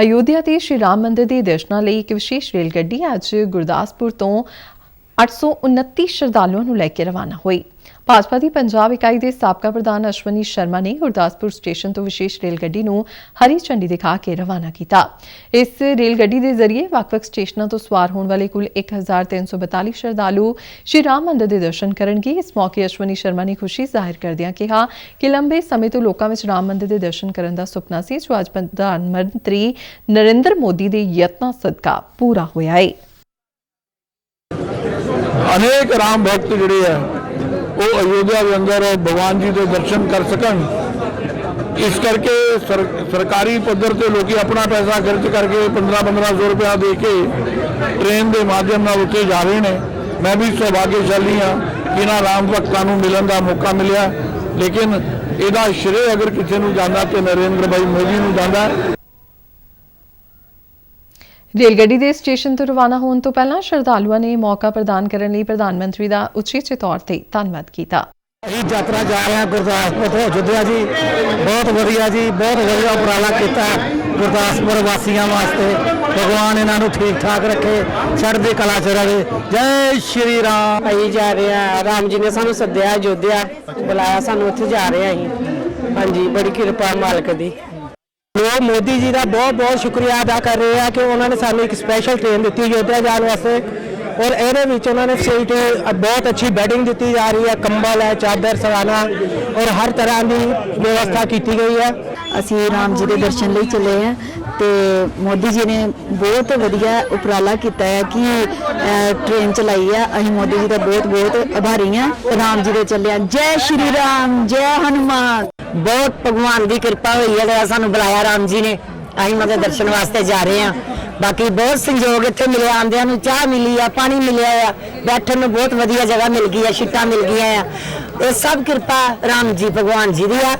ਅਯੋਧਿਆ ਦੇ ਸ਼੍ਰੀ ਰਾਮ ਮੰਦਿਰ ਦੇ ਦਰਸ਼ਨਾਂ ਲਈ ਇੱਕ ਵਿਸ਼ੇਸ਼ ਰੇਲ ਗੱਡੀ ਅੱਜ ਗੁਰਦਾਸਪੁਰ ਤੋਂ 829 ਸ਼ਰਧਾਲੂਆਂ ਨੂੰ ਲੈ ਕੇ ਰਵਾਨਾ ਹੋਈ। ਭਾਜਪਾ ਦੀ ਪੰਜਾਬ ਇਕਾਈ ਦੇ ਸਾਬਕਾ ਪ੍ਰਧਾਨ ਅਸ਼ਵਨੀ ਸ਼ਰਮਾ ਨੇ ਗੁਰਦਾਸਪੁਰ ਸਟੇਸ਼ਨ ਤੋਂ ਵਿਸ਼ੇਸ਼ ਰੇਲ ਗੱਡੀ ਨੂੰ ਹਰੀ ਝੰਡੀ ਦਿਖਾ ਕੇ ਰਵਾਨਾ ਕੀਤਾ। ਇਸ ਰੇਲ ਗੱਡੀ ਦੇ ਜ਼ਰੀਏ ਵੱਖ-ਵੱਖ ਸਟੇਸ਼ਨਾਂ ਤੋਂ ਸਵਾਰ ਹੋਣ ਵਾਲੇ ਕੁੱਲ 1342 ਸ਼ਰਧਾਲੂ ਸ਼੍ਰੀ ਰਾਮ ਮੰਦਰ ਦੇ ਦਰਸ਼ਨ ਕਰਨਗੇ। ਇਸ ਮੌਕੇ ਅਸ਼ਵਨੀ ਸ਼ਰਮਾ ਨੇ ਖੁਸ਼ੀ ਜ਼ਾਹਿਰ ਕਰਦਿਆਂ ਕਿਹਾ ਕਿ ਲੰਬੇ ਸਮੇਂ ਤੋਂ ਲੋਕਾਂ ਵਿੱਚ ਰਾਮ ਮੰਦਰ ਦੇ ਦਰਸ਼ਨ ਕਰਨ ਦਾ ਸੁਪਨਾ ਸੀ, ਜੋ ਅੱਜ ਪ੍ਰਧਾਨ ਮੰਤਰੀ ਨਰਿੰਦਰ ਮੋਦੀ ਦੇ ਯਤਨਾਂ ਸਦਕਾ ਪੂਰਾ ਹੋਇਆ ਹੈ ਅਨੇਕ ਰਾਮ ਭਗਤ ਜਿਹੜੇ ਆ, ਉਹ ਅਯੋਧਿਆ ਦੇ ਅੰਦਰ ਭਗਵਾਨ ਜੀ ਦੇ ਦਰਸ਼ਨ ਕਰ ਸਕਣ। ਇਸ ਕਰਕੇ ਸਰ- ਸਰਕਾਰੀ ਪੱਧਰ ਤੇ ਲੋਕੀ ਆਪਣਾ ਪੈਸਾ ਖਰਚ ਕਰਕੇ 15-1500 ਰੁਪਇਆ ਦੇ ਕੇ ਟ੍ਰੇਨ ਦੇ ਮਾਧਿਅਮ ਨਾਲ ਉੱਥੇ ਜਾ ਰਹੇ ਨੇ। ਮੈਂ ਵੀ ਸੁਭਾਗਿਆਸ਼ਾਲੀ ਹਾਂ ਕਿ ਇਹਨਾਂ ਰਾਮ ਭਗਤਾਂ ਨੂੰ ਮਿਲਣ ਦਾ ਮੌਕਾ ਮਿਲਿਆ। ਲੇਕਿਨ ਇਹਦਾ ਸ਼੍ਰੇ ਅਗਰ ਕਿਸੇ ਨੂੰ ਜਾਂਦਾ ਤੇ ਨਰਿੰਦਰ ਭਾਈ ਮੋਦੀ ਨੂੰ ਜਾਂਦਾ ਰੇਲ ਗੱਡੀ ਦੇ ਸਟੇਸ਼ਨ ਤੋਂ ਰਵਾਨਾ ਹੋਣ ਤੋਂ ਪਹਿਲਾਂ ਸ਼ਰਧਾਲੂਆਂ ਨੇ ਮੌਕਾ ਪ੍ਰਦਾਨ ਕਰਨ ਲਈ ਪ੍ਰਧਾਨ ਮੰਤਰੀ ਦਾ ਉਚੇਚੇ ਤੌਰ ਤੇ ਧੰਨਵਾਦ ਕੀਤਾ। ਅਸੀਂ ਯਾਤਰਾ ਜਾ ਰਹੇ ਹਾਂ ਗੁਰਦਾਸਪੁਰ ਤੋਂ ਅਯੁੱਧਿਆ ਜੀ। ਬਹੁਤ ਵਧੀਆ ਜੀ ਬਹੁਤ ਵਧੀਆ ਉਪਰਾਲਾ ਕੀਤਾ ਗੁਰਦਾਸਪੁਰ ਵਾਸੀਆਂ ਵਾਸਤੇ। ਭਗਵਾਨ ਇਹਨਾਂ ਨੂੰ ਠੀਕ ਠਾਕ ਰੱਖੇ ਚੜ੍ਹਦੀ ਕਲਾ ਚ ਰਹੇ। ਜੈ ਸ਼੍ਰੀ ਰਾਮ। ਅਸੀਂ ਜਾ ਰਹੇ ਰਾਮ ਜੀ ਨੇ ਸਾਨੂੰ ਸੱਦਿਆ ਅਯੋਧਿਆ ਬੁਲਾਇਆ ਸਾਨੂੰ ਉੱਥੇ ਜਾ ਰਹੇ ਅਸੀਂ। ਹਾਂਜੀ ਬੜੀ ਕਿਰਪਾ ਮਾਲਕ ਦੀ। ਲੋਕ ਮੋਦੀ ਜੀ ਦਾ ਬਹੁਤ ਬਹੁਤ ਸ਼ੁਕਰੀਆ ਅਦਾ ਕਰ ਰਹੇ ਆ ਕਿ ਉਹਨਾਂ ਨੇ ਸਾਨੂੰ ਇੱਕ ਸਪੈਸ਼ਲ ਟ੍ਰੇਨ ਦਿੱਤੀ ਅਯੁੱਧਿਆ ਜਾਣ ਵਾਸਤੇ। ਔਰ ਇਹਦੇ ਵਿੱਚ ਉਹਨਾਂ ਨੇ ਫੈਸਿਲਿਟੀ ਬਹੁਤ ਅੱਛੀ ਬੈਡਿੰਗ ਦਿੱਤੀ ਜਾ ਰਹੀ ਹੈ ਕੰਬਲ ਹੈ, ਚਾਦਰ ਸਵਾਨਾ ਔਰ ਹਰ ਤਰ੍ਹਾਂ ਦੀ ਵਿਵਸਥਾ ਕੀਤੀ ਗਈ ਹੈ ਅਸੀਂ ਰਾਮ ਜੀ ਦੇ ਦਰਸ਼ਨ ਲਈ ਚੱਲੇ ਹਾਂ ਤੇ ਮੋਦੀ ਜੀ ਨੇ ਬਹੁਤ ਵਧੀਆ ਉਪਰਾਲਾ ਕੀਤਾ ਹੈ ਕਿ ਟ੍ਰੇਨ ਚਲਾਈ ਹੈ ਅਸੀਂ ਮੋਦੀ ਜੀ ਦਾ ਬਹੁਤ ਬਹੁਤ ਆਭਾਰੀ ਹਾਂ। ਰਾਮ ਜੀ ਦੇ ਚੱਲੇ ਹਾਂ ਜੈ ਸ਼੍ਰੀ ਰਾਮ, ਜੈ ਹਨੂਮਾਨ। ਬਹੁਤ ਭਗਵਾਨ ਦੀ ਕਿਰਪਾ ਹੋਈ ਹੈ, ਜਿਹੜਾ ਸਾਨੂੰ ਬੁਲਾਇਆ ਰਾਮ ਜੀ ਨੇ। ਅਸੀਂ ਮਤਲਬ ਦਰਸ਼ਨ ਵਾਸਤੇ ਜਾ ਰਹੇ ਆ ਬਾਕੀ ਬਹੁਤ ਸੰਯੋਗ ਇੱਥੇ ਮਿਲਿਆ, ਆਂਦਿਆਂ ਨੂੰ ਚਾਹ ਮਿਲੀ ਆ, ਪਾਣੀ ਮਿਲਿਆ ਆ। ਬੈਠਣ ਨੂੰ ਬਹੁਤ ਵਧੀਆ ਜਗ੍ਹਾ ਮਿਲ ਗਈ ਆ, ਛਿੱਟਾਂ ਮਿਲ ਗਈਆਂ ਆ। ਇਹ ਸਭ ਕਿਰਪਾ ਰਾਮ ਜੀ, ਭਗਵਾਨ ਜੀ ਦੀ ਆ।